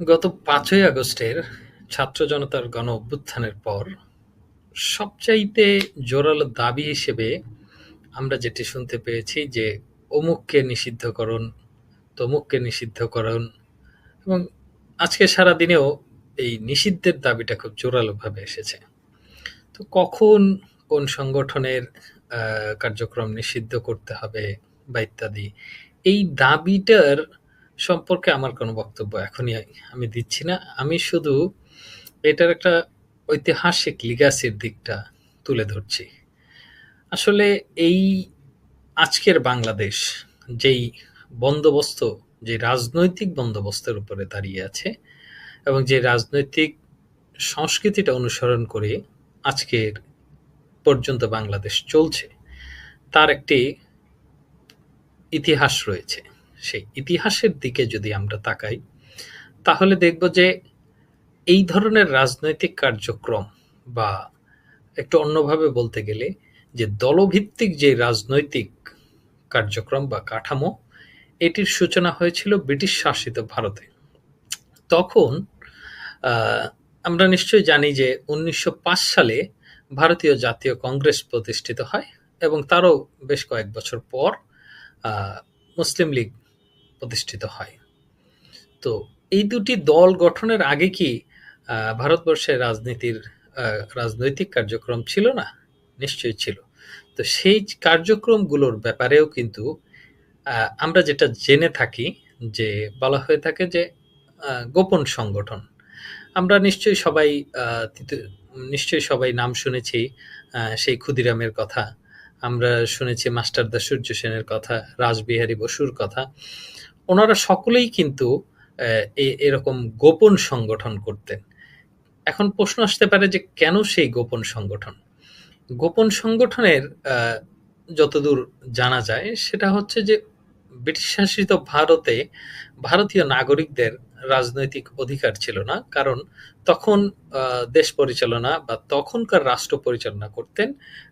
গত পাঁচই আগস্টের ছাত্র জনতার গণ অভ্যুত্থানের পর সবচাইতে জোরালো দাবি হিসেবে আমরা যেটি শুনতে পেয়েছি যে অমুককে নিষিদ্ধকরণ, তমুককে নিষিদ্ধকরণ এবং আজকে সারা দিনেও এই নিষিদ্ধের দাবিটা খুব জোরালোভাবে এসেছে। তো কখন কোন সংগঠনের কার্যক্রম নিষিদ্ধ করতে হবে বা ইত্যাদি, এই দাবিটার সম্পর্কে আমার কোনো বক্তব্য এখনই আমি দিচ্ছি না। আমি শুধু এটার একটা ঐতিহাসিক লিগাসির দিকটা তুলে ধরছি। আসলে এই আজকের বাংলাদেশ যেই বন্দোবস্ত, যে রাজনৈতিক বন্দোবস্তের উপরে দাঁড়িয়ে আছে এবং যে রাজনৈতিক সংস্কৃতিটা অনুসরণ করে আজকের পর্যন্ত বাংলাদেশ চলছে, তার একটি ইতিহাস রয়েছে। সেই ইতিহাসের দিকে যদি আমরা তাকাই, তাহলে দেখব যে এই ধরনের রাজনৈতিক কার্যক্রম বা একটু অন্যভাবে বলতে গেলে যে দলভিত্তিক যে রাজনৈতিক কার্যক্রম বা কাঠামো, এটির সূচনা হয়েছিল ব্রিটিশ শাসিত ভারতে। তখন আমরা নিশ্চয়ই জানি যে উনিশশো পাঁচ সালে ভারতীয় জাতীয় কংগ্রেস প্রতিষ্ঠিত হয় এবং তারও বেশ কয়েক বছর পর মুসলিম লীগ প্রতিষ্ঠিত হয়। তো এই দুটি দল গঠনের আগে কি ভারতবর্ষের রাজনীতির রাজনৈতিক কার্যক্রম ছিল না? নিশ্চয়ই ছিল। তো সেই কার্যক্রমগুলোর ব্যাপারেও কিন্তু আমরা যেটা জেনে থাকি যে, বলা হয়ে থাকে যে গোপন সংগঠন। আমরা নিশ্চয়ই সবাই নিশ্চয়ই সবাই নাম শুনেছি সেই ক্ষুদিরামের কথা। আমরা শুনেছি মাস্টারদা সূর্য সেনের কথা, রাসবিহারী বসুর কথা। ওনারা সকলেই কিন্তু এরকম গোপন সংগঠন করতেন। এখন প্রশ্ন আসতে পারে যে কেন সেই গোপন সংগঠন? গোপন সংগঠনের যতদূর জানা যায়, সেটা হচ্ছে যে ব্রিটিশ শাসিত ভারতে ভারতীয় নাগরিকদের রাজনৈতিক অধিকার ছিল না। কারণ তখন দেশ পরিচালনা বা তখনকার রাষ্ট্র পরিচালনা করতেন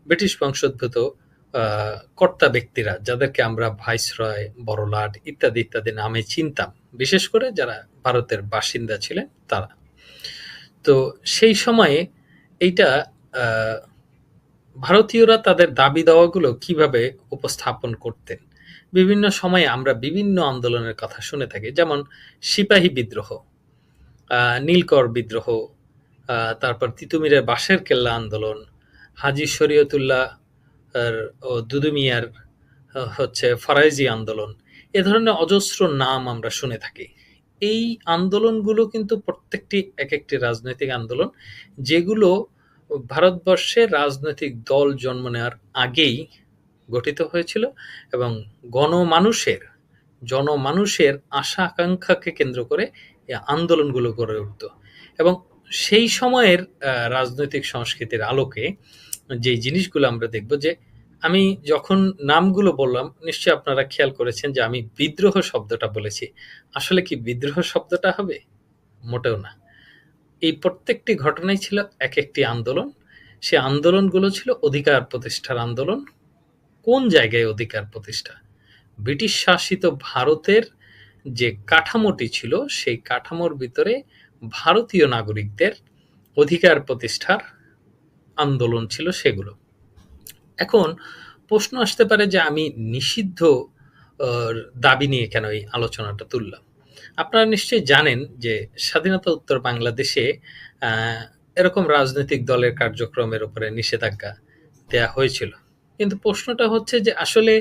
ব্রিটিশ বংশোদ্ভূত কর্তা ব্যক্তিরা যাদেরকে আমরা ভাইসরয়, বড়লাট ইত্যাদি ইত্যাদি নামে চিনতাম, বিশেষ করে যারা ভারতের বাসিন্দা ছিলেন তারা। তো সেই সময়ে এইটা ভারতীয়রা তাদের দাবি দাওয়াগুলো কীভাবে উপস্থাপন করতেন? বিভিন্ন সময়ে আমরা বিভিন্ন আন্দোলনের কথা শুনে থাকি, যেমন সিপাহী বিদ্রোহ নীলকর বিদ্রোহ তারপর তিতুমিরের বাঁশের কেল্লা আন্দোলন, হাজি শরীয়তুল্লাহ দুদুমিয়ার আহ, হচ্ছে ফরাইজি আন্দোলন। এ ধরনের অজস্র নাম আমরা শুনে থাকি। এই আন্দোলনগুলো কিন্তু প্রত্যেকটি এক একটি রাজনৈতিক আন্দোলন যেগুলো ভারতবর্ষে রাজনৈতিক দল জন্ম নেওয়ার আগেই গঠিত হয়েছিল এবং গণমানুষের জনমানুষের আশা আকাঙ্ক্ষাকে কেন্দ্র করে আন্দোলনগুলো গড়ে উঠত। এবং সেই সময়ের রাজনৈতিক সংস্কৃতির আলোকে যে জিনিসগুলো আমরা দেখব যে আমি যখন নামগুলো বললাম, নিশ্চয়ই আপনারা খেয়াল করেছেন যে আমি বিদ্রোহ শব্দটা বলেছি। আসলে কি বিদ্রোহ শব্দটা হবে? মোটেও না। এই প্রত্যেকটি ঘটনাই ছিল এক একটি আন্দোলন। সে আন্দোলনগুলো ছিল অধিকার প্রতিষ্ঠার আন্দোলন। কোন জায়গায় অধিকার প্রতিষ্ঠা? ব্রিটিশ শাসিত ভারতের যে কাঠামোটি ছিল, সেই কাঠামোর ভিতরে ভারতীয় নাগরিকদের অধিকার প্রতিষ্ঠার আন্দোলন ছিল সেগুলো। এখন প্রশ্ন আসতে পারে যে আমি নিষিদ্ধ দাবি নিয়ে কেন এই আলোচনাটা তুললাম? আপনারা নিশ্চয়ই জানেন যে স্বাধীনতা উত্তর বাংলাদেশে এরকম রাজনৈতিক দলের কার্যক্রমের উপরে নিষেধাজ্ঞা দেয়া হয়েছিল। কিন্তু প্রশ্নটা হচ্ছে যে আসলে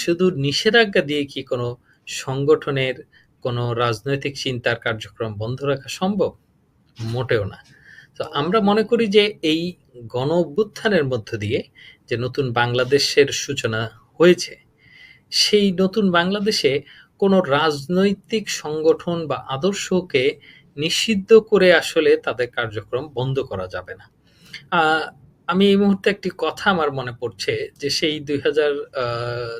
শুধু নিষেধাজ্ঞা দিয়ে কি কোনো সংগঠনের কোনো রাজনৈতিক চিন্তার কার্যক্রম বন্ধ রাখা সম্ভব? মোটেও না। তো আমরা মনে করি যে এই গণ অভ্যুত্থানের মধ্য দিয়ে যে নতুন বাংলাদেশের সূচনা হয়েছে, সেই নতুন বাংলাদেশে কোনো রাজনৈতিক সংগঠন বা আদর্শকে নিষিদ্ধ করে আসলে তাদের কার্যক্রম বন্ধ করা যাবে না। আমি এই মুহূর্তে একটি কথা আমার মনে পড়ছে যে সেই দুই হাজার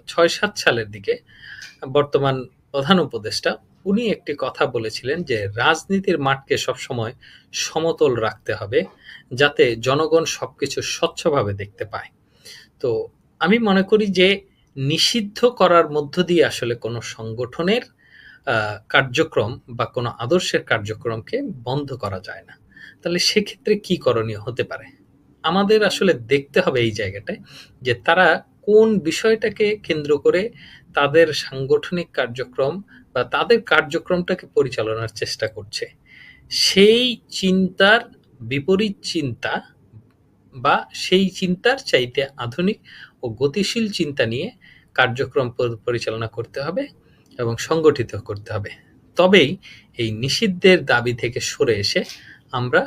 ছয় সাত সালের দিকে বর্তমান প্রধান উপদেষ্টা উনি একটি কথা বলেছিলেন যে রাজনীতির মাঠকে সবসময় সমতল রাখতে হবে যাতে জনগণ সবকিছু স্বচ্ছভাবে দেখতে পায় তো আমি মনে করি যে নিষিদ্ধ করার মধ্য দিয়ে আসলে কোনো সংগঠনের কার্যক্রম বা কোনো আদর্শের কার্যক্রমকে বন্ধ করা যায় না। তাহলে সেক্ষেত্রে কি করণীয় হতে পারে? আমাদের আসলে দেখতে হবে এই জায়গাটায় যে তারা কোন বিষয়টাকে কেন্দ্র করে তাদের সাংগঠনিক কার্যক্রম বা তাদের কার্যক্রমটাকে পরিচালনার চেষ্টা করছে। সেই চিন্তার বিপরীত চিন্তা বা সেই চিন্তার চাইতে আধুনিক ও গতিশীল চিন্তা নিয়ে কার্যক্রম পরিচালনা করতে হবে এবং সংগঠিত করতে হবে। তবেই এই নিষিদ্ধের দাবি থেকে সরে এসে আমরা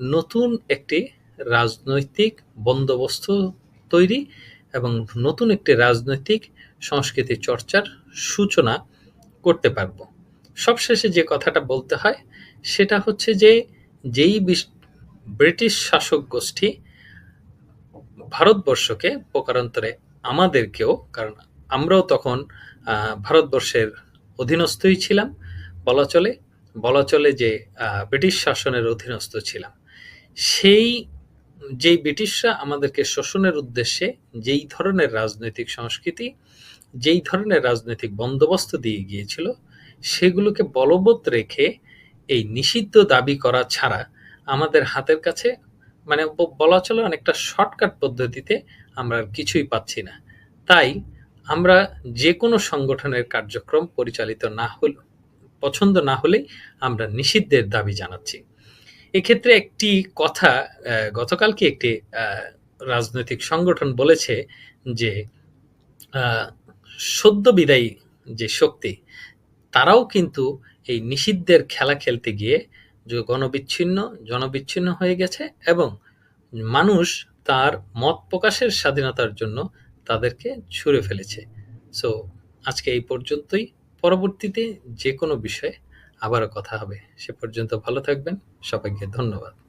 নতুন একটি রাজনৈতিক বন্দোবস্ত তৈরি এবং নতুন একটি রাজনৈতিক সংস্কৃতি চর্চার সূচনা করতে পারব। সবশেষে যে কথাটা বলতে হয় সেটা হচ্ছে যে যেই ব্রিটিশ শাসক গোষ্ঠী ভারতবর্ষকে প্রকারান্তরে আমাদেরকেও কারণ আমরাও তখন ভারতবর্ষের অধীনস্থই ছিলাম বলা চলে। বলা চলে যে ব্রিটিশ শাসনের অধীনস্থ ছিলাম। সেই যেই ব্রিটিশরা আমাদেরকে শোষণের উদ্দেশ্যে যেই ধরনের রাজনৈতিক সংস্কৃতি, যেই ধরনের রাজনৈতিক বন্দোবস্ত দিয়ে গিয়েছিল, সেগুলোকে বলবৎ রেখে এই নিষিদ্ধ দাবি করা ছাড়া আমাদের হাতের কাছে মানে বলা চলে অনেকটা শর্টকাট পদ্ধতিতে আমরা কিছুই পাচ্ছি না। তাই আমরা যে কোনো সংগঠনের কার্যক্রম পরিচালিত না হল পছন্দ না হলেই আমরা নিষিদ্ধের দাবি জানাচ্ছি। এক্ষেত্রে একটি কথা গতকালকে একটি রাজনৈতিক সংগঠন বলেছে যে সদ্য বিদায়ী যে শক্তি, তারাও কিন্তু এই নিষিদ্ধের খেলা খেলতে গিয়ে গণবিচ্ছিন্ন জনবিচ্ছিন্ন হয়ে গেছে এবং মানুষ তার মত প্রকাশের স্বাধীনতার জন্য তাদেরকে ছুঁড়ে ফেলেছে। সো আজকে এই পর্যন্তই। পরবর্তীতে যে কোনো বিষয়ে আবারও কথা হবে। সে পর্যন্ত ভালো থাকবেন। সবাইকে ধন্যবাদ।